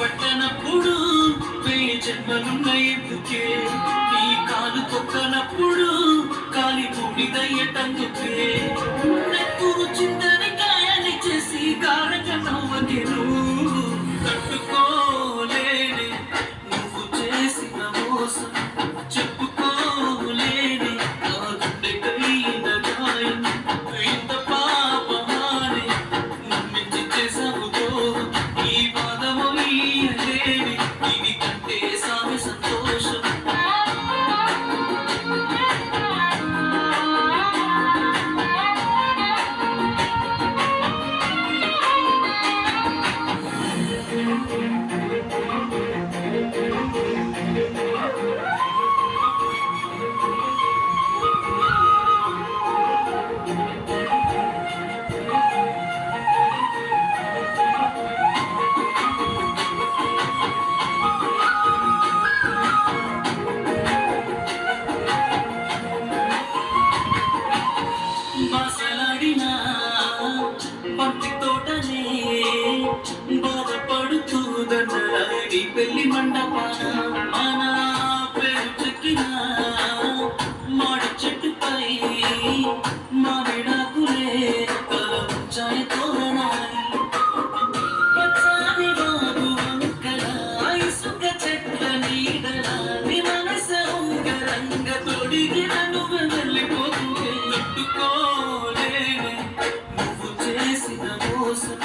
పట్టనప్పుడు వెయ్యి జన్మలున్న ఎందుకే నీ కాలు తొక్కనప్పుడు కాలి బూడిదయ్యటందుకే. నెత్తురు చిందని గాయాన్ని చేసి గారక నవ్వకెను ప్రతి పెళ్ళి మండపాన మన పేరు చెక్కిన మాడి చెట్టుపై మామిడాకులే కల ఉంచాయి తోరణాయి. పచ్చాని బాబు వంకల ఇసుక చెట్ల నీడల నీ మనస ఉంగరంగ తొడిగి నన్ను వెళ్ళిపోతుంది తట్టుకోలేని నువ్వు చేసిన మోసం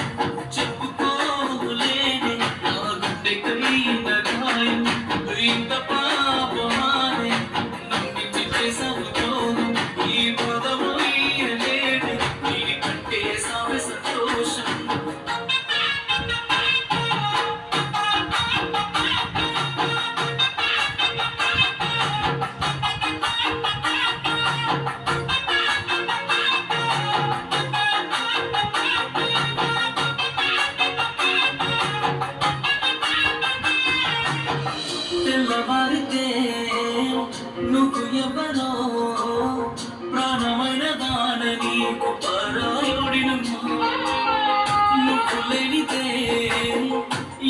తెల్లవారితే నువ్వు ఎవరో ప్రాణమైన దాన నీకు పరాయుడినమ్మా. నువ్వు లేనితే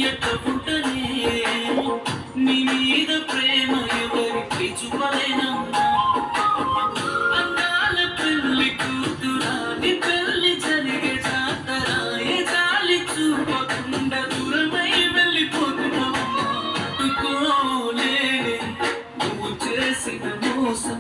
ఎట్ట పుట్టనే? నీ మీద ప్రేమ ఎవరికి చూపలేనమ్మా అన్నాల పెళ్ళి కూతురాని పెళ్ళి జరిగే జాతరాయే జాలి చూపకుండా moça